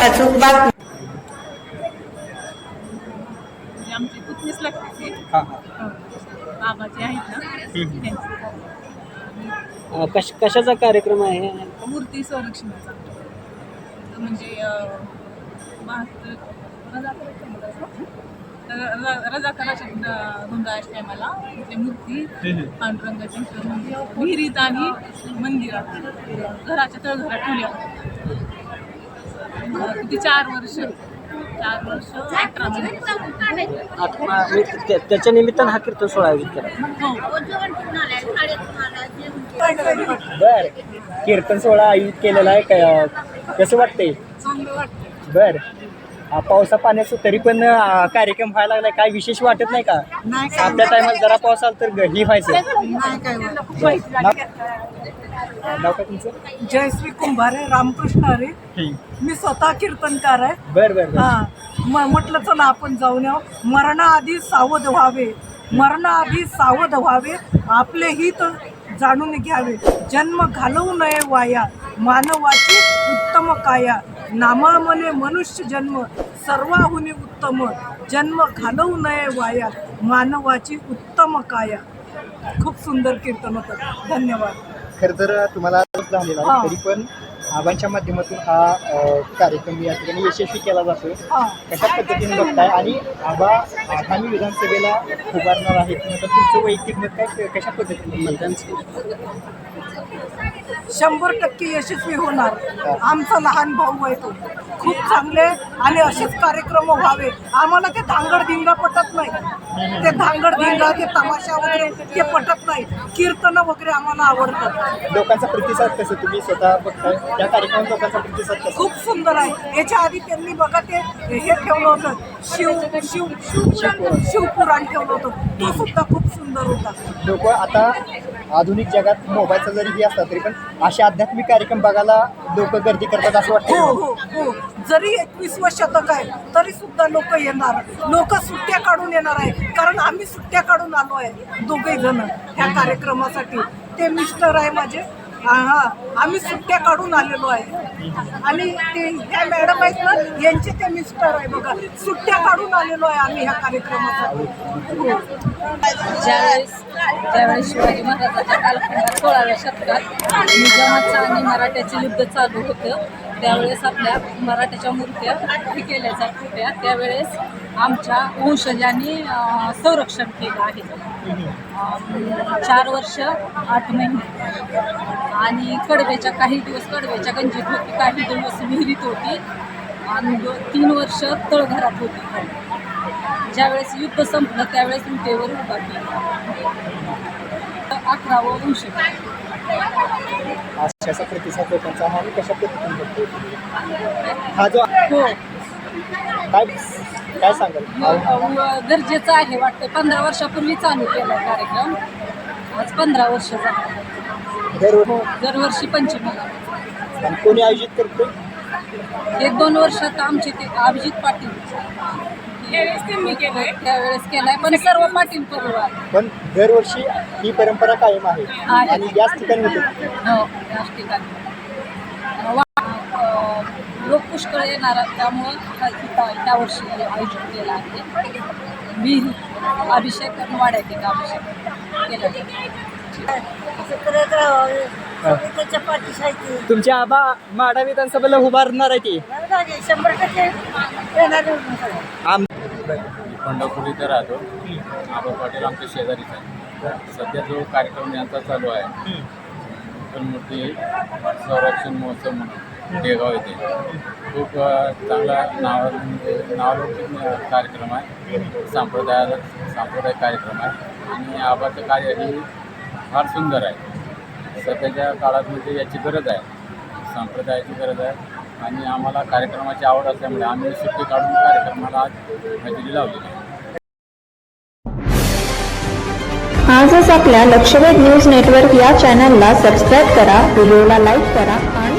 अचूक बातमी म्हणजे आमची आहेत ना. कश कशाचा कार्यक्रम आहे? मूर्ती संरक्षणाचा. म्हणजे रजाकाराच्या गोंधळाच्या टायमाला ते मूर्ती पांडुरंगाची म्हणजे विहिरीत आणि मंदिरात घराच्या तळघरात ठेवल्या किती? चार वर्ष. चार अठरा त्याच्या निमित्तानं हा कीर्तन सोहळा आयोजित केला. हो. बर. कीर्तन सोहळा आयोजित केलेला आहे कसं वाटतंय. बर. पावसा पाण्याचं तरी पण कार्यक्रम व्हायला लागलाय. काय विशेष वाटत नाही का? आपल्या टायमाला जरा पाऊस आला तर ही व्हायचं. नाव काय तुमचं? जयश्री कुंभारे रामकृष्ण हम्म. मी स्वतः कीर्तनकार आहे. बर बर हा. म्हटलं चला आपण जाऊन यावं. मरणाआधी सावध व्हावे. मरणाआधी सावध व्हावे. आपले हित जाणून घ्यावे. जन्म घालवू नये वाया. मानवाची उत्तम काया. नामामने मनुष्य जन्म सर्वाहुनी उत्तम जन्म घालवू नये वाया मानवाची उत्तम काया. खूप सुंदर कीर्तन होतं. धन्यवाद. खरं तर तुम्हाला तरी पण आबांच्या माध्यमातून हा अ, कार्यक्रम या ठिकाणी यशस्वी केला जातोय हा. कशा पद्धतीने बघताय? आणि आबा आगामी विधानसभेला उभारणार आहेत नंतर तुमचं वैयक्तिक मत काय? कशा पद्धतीने? शंभर टक्के यशस्वी होणार. आमचा लहान भाऊ आहे तो. खूप चांगले आणि असेच कार्यक्रम व्हावे. आम्हाला ते धांगड धिंगा पटत नाही. ते धांगड धिंगा ते तमाशा वगैरे ते पटत नाही. कीर्तन वगैरे आम्हाला आवडतात. लोकांचा प्रतिसाद कसं? तुम्ही स्वतः बघताय? त्या कार्यक्रमात लोकांचा प्रतिसाद कसा खूप सुंदर आहे. याच्या आधी त्यांनी बघा ते हे ठेवलं होतं. शिव शिव शिवपुराण शिवपुराण ठेवलं होतं. तो सुद्धा खूप सुंदर होता. लोक आता आधुनिक जगात मोबाईलचा जरी हे असला तरी पण असे आध्यात्मिक कार्यक्रम बघायला लोक गर्दी करतात असं हो वाटतं. हो हो जरी एकवीसवं शतक आहे तरी सुद्धा लोक येणार. लोक सुट्ट्या काढून येणार आहे. कारण आम्ही सुट्ट्या काढून आलो आहे. दोघे जण ह्या कार्यक्रमासाठी. ते मिस्टर आहे माझे. हा आम्ही सुट्ट्या काढून आलेलो आहे. आणि ते ह्या मॅडम आहेत ना यांचे ते मिस्टर आहे बघा. सुट्ट्या काढून आलेलो आहे आम्ही ह्या कार्यक्रमासाठी. ज्यावेळेस ज्यावेळेस शिवाजी महाराजांच्या कालखंडात सोळाव्या शतकात निजामाचं आणि मराठ्याचे युद्ध चालू होतं त्यावेळेस आपल्या मराठ्याच्या मूर्त्या हे केल्या जात होत्या. त्यावेळेस आमच्या वंशजांनी संरक्षण केलं आहे. चार वर्ष आठ महिने. आणि कडव्याच्या काही दिवस कडव्याच्या गंजीत होती काही दिवस विहिरीत होती. आणि दो तीन वर्ष तळघरात होती. ज्यावेळेस युद्ध संपलं त्यावेळेस विटेवर उभा केला. अकरावं वंश अशाचा प्रतिसाद लोकांचा हा कशा पद्धतीने हा जो हो. काय काय सांगाल? गरजेचं आहे वाटतं. पंधरा वर्षापूर्वी चालू केला कार्यक्रम. आज पंधरा वर्ष झालं. दररोज हो दरवर्षी पंचमीला कोणी आयोजित करतो एक दोन वर्षात आमचे ते अभिजित पाटील. त्यावेळेस त्यांनी केलंय. त्यावेळेस केलाय पण सर्व पाटील परिवार. पण दरवर्षी ही परंपरा कायम आहे. आणि याच ठिकाणी होते. हो ठिकाणी. लोक पुष्कळ येणार आहेत, त्यामुळं त्या वर्षी आयोजित केला आहे. विहिरी अभिषेक वाड्यात एक अभिषेक केला त्याच्या पाठीशी आहे ती. तुमच्या आबा माडा विधानसभेला उभारणार आहे ती. शंभर टक्के येणार आम पंढरपूर इथे राहतो. आबा पाटील आमच्या शेजारीच आहे. सध्या जो कार्यक्रम यांचा चालू आहे मूर्ती संरक्षण महोत्सव म्हणून. देगाव येथे खूप चांगला नाव म्हणजे नावलौकिक कार्यक्रम आहे. सांप्रदायाला सांप्रदायिक कार्यक्रम आहे. आणि आबाचं कार्य ही फार सुंदर आहे. सध्याच्या काळात म्हणजे याची गरज आहे. संप्रदायाची गरज आहे. आणि आम्हाला कार्यक्रमाची आवड असल्यामुळे आम्ही सुट्टी काढून कार्यक्रमाला आज हजेरी लावलेली आहे. आजच आपल्या लक्षवेध न्यूज नेटवर्क या चॅनलला सबस्क्राईब करा व्हिडिओला लाईक करा आणि